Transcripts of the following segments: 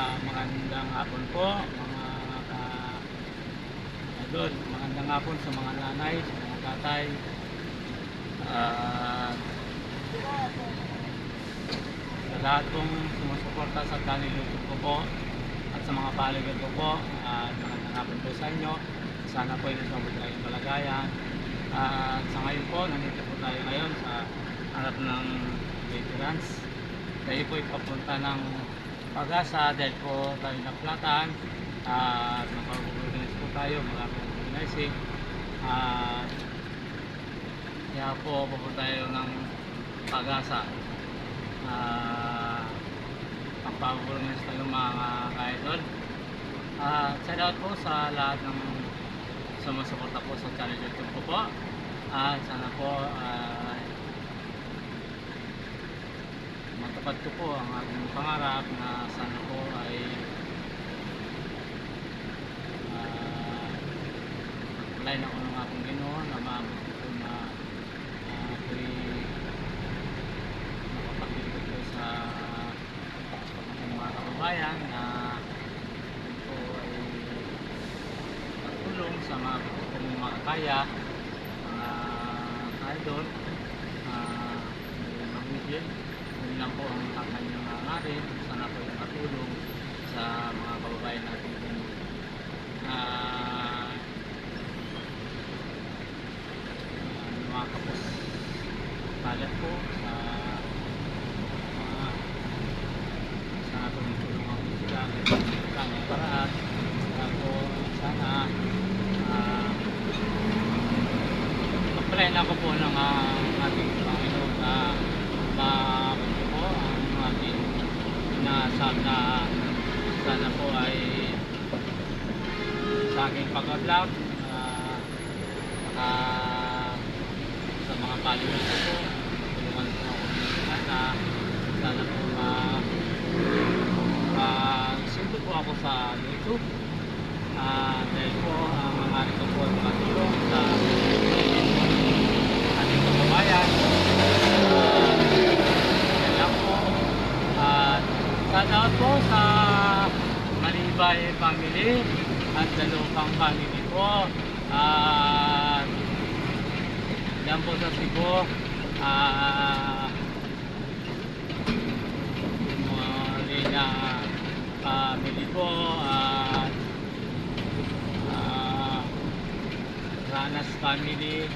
Ah, magandang hapon po, mga ka idol. Magandang hapon sa mga nanay, sa mga tatay. Ah, sa lahat pong sumusuporta sa channel YouTube ko po at sa mga paligid ko po. At magandang hapon po sa inyo. Sana po ay nasa tayong kalagayan. At sa ngayon po, nandito po tayo ngayon sa harap ng veterans. Tayo po ipapunta ng pag-asa dahil po tayo naplatan at makapag-organize po tayo, makapag-organizing at kaya po pupunta tayo ng pag-asa. Uh, magpapag-organize tayo mga ka-idol. At shout out po sa lahat ng sumusuporta po sa channel YouTube ko po. At sana po ah, matupad ko po ang aking pangarap na sana po ay uh, line ako ng aking ginoo na maabot ko po na uh, ako'y ko sa aking mga kababayan na ito ay pagtulong sa mga kung mga kaya mga idol uh, mga Miguel yun lang po ang kanyang nangarin sana po yung katulong sa mga kababayan natin kung uh, mga kapos kalat po sa mga sana yung tulong ako paraan. Sana uh, Pagpalain ako po ng uh, ating Panginoon na mabuti po ang ating inaasam na sana po ay sa aking pag-vlog uh, saka sa mga followers ko tulungan po ako sana sana po ma ma-sinto po ako sa YouTube Ah, dahil po ang mga ito po ay makatulong sa ating kababayan. Ah, yan lang po. Shout out po sa Malibay family at Dalupang family po. At yan po sa Cebu. Ah, Lina family po. At ah, Ranas family,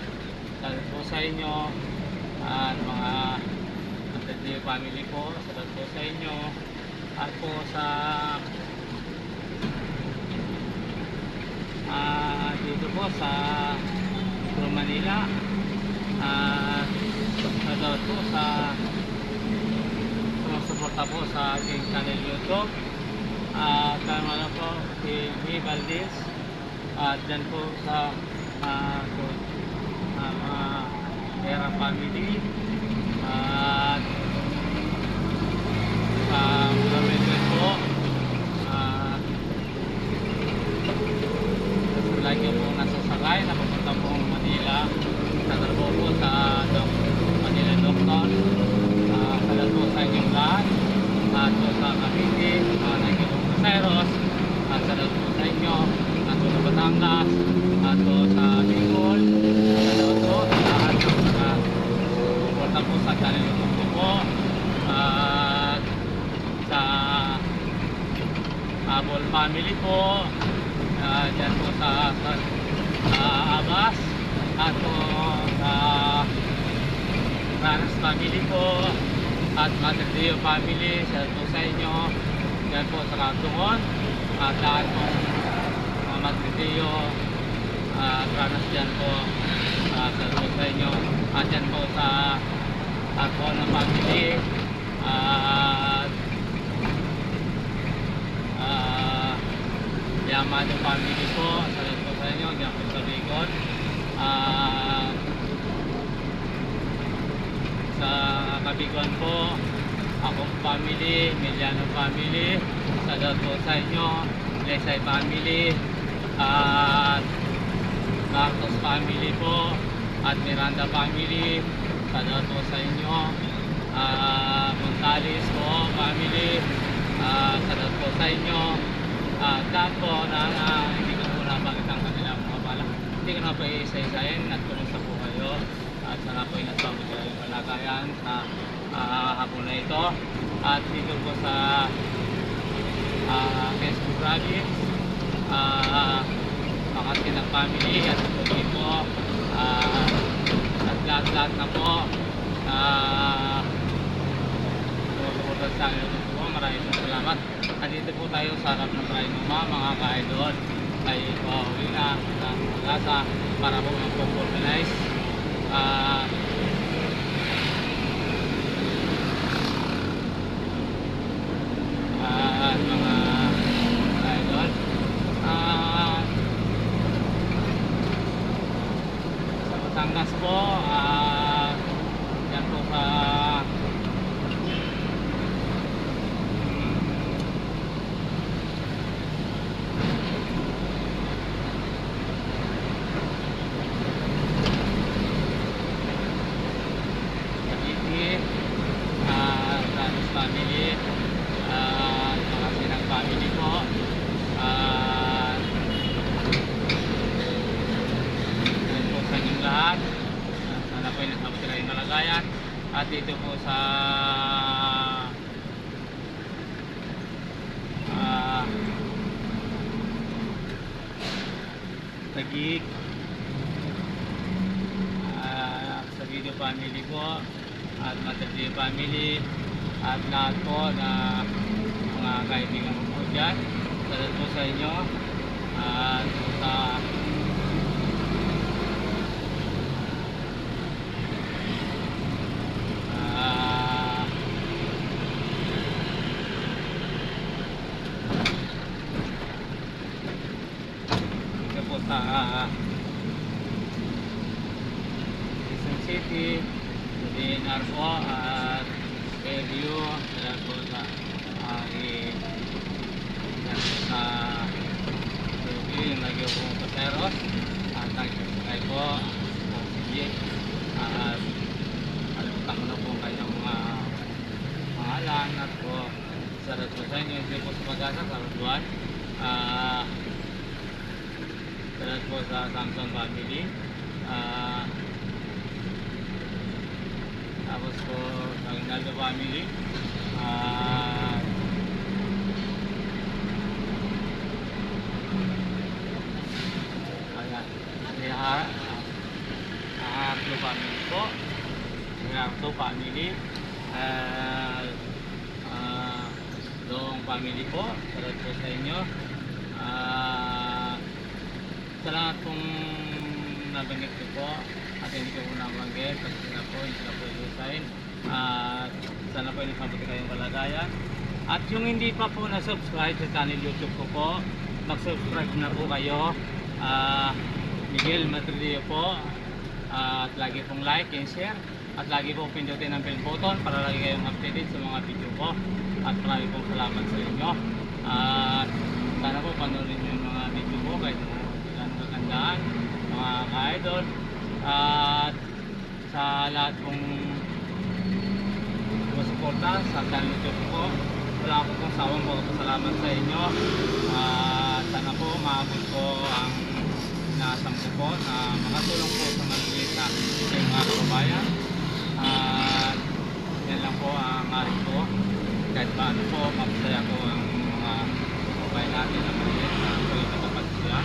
salut po sa inyo, at mga Antonio family po, salut po sa inyo, at po sa ah, dito po sa Metro Manila, at salut po sa sumusuporta po sa aking channel YouTube, at uh, ano po, si V. Valdez, at dyan po sa uh, uh, mga Era family at sa mga members po at lagi po nasasakay napapunta po ang Manila sa trabaho po sa Doc, Manila Doctor uh, salat po sa inyong lahat at po sa Cavite uh, naging po sa Cyrus at salat po sa inyo at sa Batangas at sa Bicol. Salat po sa lahat ng mga suporta po sa channel YouTube ko po. At sa Abol family po. Uh, dyan po sa, sa, sa Abas at po sa Ranas family po. At Mother Dio family. Sa po sa inyo. Dyan po sa Katungon at lahat po mga Mother Dio at Ranas dyan po. Uh, sa po sa inyo. At dyan po sa ako na family. At uh, Yamado family po. Salut po sa inyo. Dyan po sa at sa Kabiguan po. Akong family, Miliano family. Salut po sa inyo. Lesay family at Marcos family po at Miranda family salut po sa inyo ah Montales po family ah salut po sa inyo. At lahat po na ah, hindi ko po napakita ang kanilang mga balak. Hindi ko na po isa-isahin at kumusta po kayo. At sana po inasabot kayo yung kalagayan sa ah, hapon na ito. At dito po sa uh, Facebook Province, uh, Makati ng family? At tuloy po ah, at lahat-lahat na po uh, tumutukotan sa akin po maraming po salamat. At dito po tayo sa harap ng Trinoma mga ka-idol. Ay pauwi na ng Magasa para po mag-organize ah at mga idol. Ah, sa Batangas po, ah, yan po sa mm, Cavite, ah, Ramos family, ah, mga sinang family po, ah, yun po sa inyong lahat. Ah, Sana po ay nasabot kalagayan. At dito po sa ah, Tagig, ah, sa video family po at Matagli family at lahat po na mga kaibigan ko po dyan salamat po sa inyo at sa ah, dito po sa ah, Quezon City, DNR po at Fairview, dahil po sa ari yan po sa Fairview, yung lagi po paseros at nag-subscribe po po si at alimutan ko na po ang kanyang mga pangalan at po sarat po sa inyo, hindi po sa pag-asa, sa Roduan. Ah, sarat po sa Samsung family. Ah, tapos po sa Rinaldo family. Ah, ayan. Ha- ah, Arlo family po. Arlo family. Ah, ah, Dong family po. Salat po sa inyo. Ah, sa lahat pong nabanggit ko po at hindi ko po nabanggit kasi na po hindi na po ilusain at sana po inasabuti kayong kalagayan at yung hindi pa po na-subscribe sa channel YouTube ko po mag-subscribe na po kayo. Ah, Miguel Matrillo po. At lagi pong like and share. At lagi po pindutin ang bell button para lagi kayong updated sa mga video ko. At marami pong salamat sa inyo. At sana po panoorin nyo yung mga video ko kahit magandaan mga ka-idol. At sa lahat pong sumusuporta sa channel YouTube ko wala ko pong sawang magpasalamat sa inyo. At sana po maabot ko ang inaasam ko po na makatulong po sa maliit na sa mga kababayan. At yan lang po ang aring ko kahit paano po mapasaya ko ang mga kababayan natin na maliit na pwede kapag sila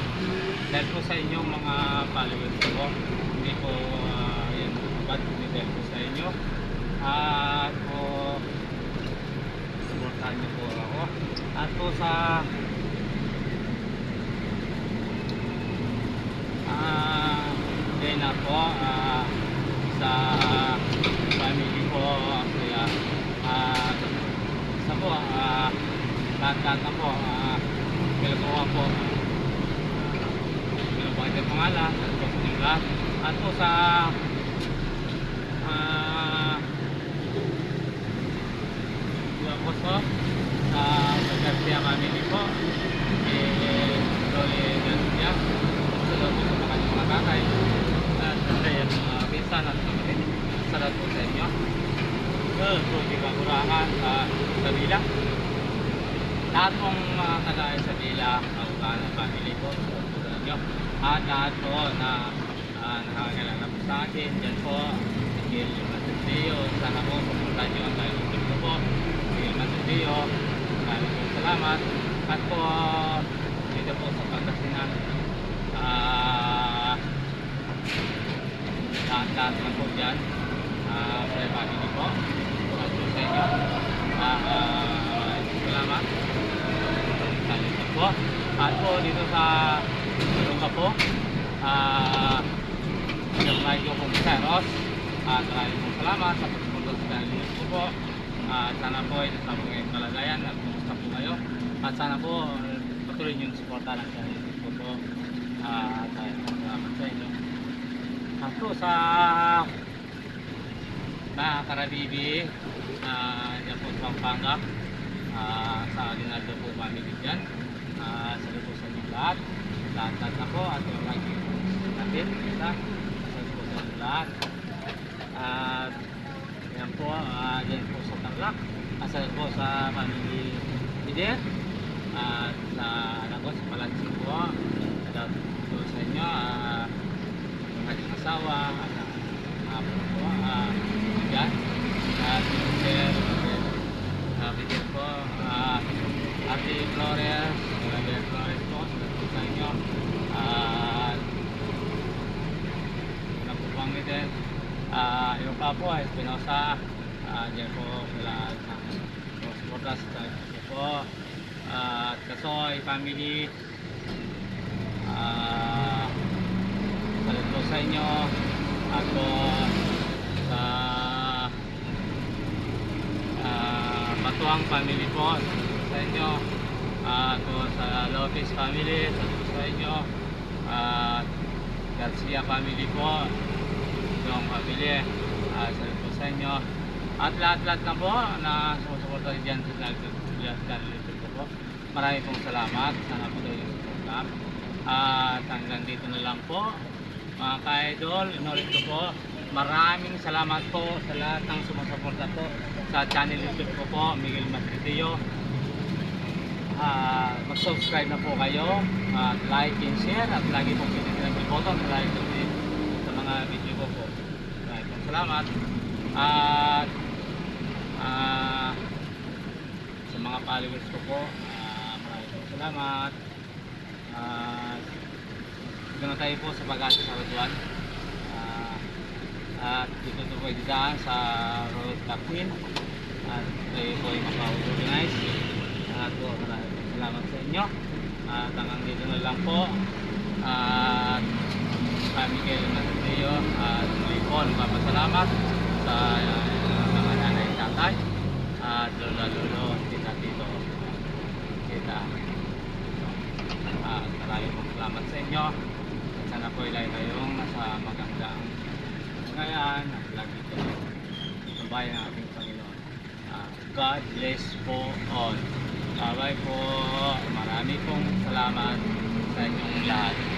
dahil po sa inyong mga followers ko hindi po uh, yan bad hindi dahil po sa inyo. At po supportahan niyo po ako. At po sa ah din ako ah, sa family ko kaya ah sa po ah lahat-lahat na po ah Pilagawa po Pilagawa ito yung pangalan at po sa inyong lahat at po sa ah yung po sa Garcia family po eh Loli Garcia. Sa loob po sa mga mga tatay. At sa yan mga pinsan at kapatid. Sarap po sa inyo. Uh, so, di ba kurangan sa Sabila? lahat pong mga kagaya sa Bila, Kaugana, family ko, sa nyo, at lahat po na uh, nakakilala po sa akin, dyan po, Miguel Matutio, sana po pupuntahan nyo ang YouTube ko po, Miguel Matutio, maraming po salamat, at po, dito po sa Pangasinan, ah, lahat-lahat na po dyan, ah, uh, family po, at po sa inyo, ah, ah, maraming salamat, po. At po dito sa Tulunga po, ah, yung radio po sa Ros. At maraming pong salamat sa pagpunta sa channel ko po. At sana po ay nasa mga kalagayan at kumusta po kayo. At sana po patuloy niyong suporta ng channel ko po. At uh, salamat sa inyo. At po sa mga karabibi, uh, yan po sa Pampanga, Ah, sa Aguinaldo po family dyan. Uh, sa po sa inyo lahat. Lahat-lahat na po at yung lagi po natin. Isa. Sa po sa inyo lahat. At yan po, uh, yan po. Asal po sa family. At sa anak sa po. At po sa uh, asawa, uh, po, uh, ah, Flores Ah, yung po, Espinosa, ah, dyan po sila sa supportas sa inyo po. At Kasoy, family, ah, salamat po sa inyo. At sa ah, Batuang family po. Sa inyo. At po sa Lopez family. Sa po sa inyo. At Garcia family po yung family at sa po sa inyo at lahat-lahat na po na sumusuporta dyan sa channel ko po. Marami pong salamat. Sana po daw yung suporta. At hanggang dito na lang po. Mga ka-idol inulit ko po maraming salamat po sa lahat ng sumusuporta po sa channel YouTube ko po, Miguel Matridio. Ah, mag-subscribe na po kayo, at like and share, at lagi pong pinitin ang bell button para ito sa mga video ko po. Maraming pong salamat. At ah, sa mga followers ko po, ah, maraming salamat. At uh, tayo po sa pag-asa sa Raduan. Ah, at dito po ay didaan sa Road Captain at kayo po ay maka-organize at po maraming salamat sa inyo at hanggang dito na lang po at kami kayo na sa iyo at muli po nagpapasalamat sa uh, mga nanay tatay at lola lolo tita tito tita at maraming po salamat sa inyo at sana po ilay kayong nasa magandang ngayon, lagi ko tumbay ng ating Panginoon. Ah, God bless po all. Bye-bye po. Marami pong salamat sa inyong lahat.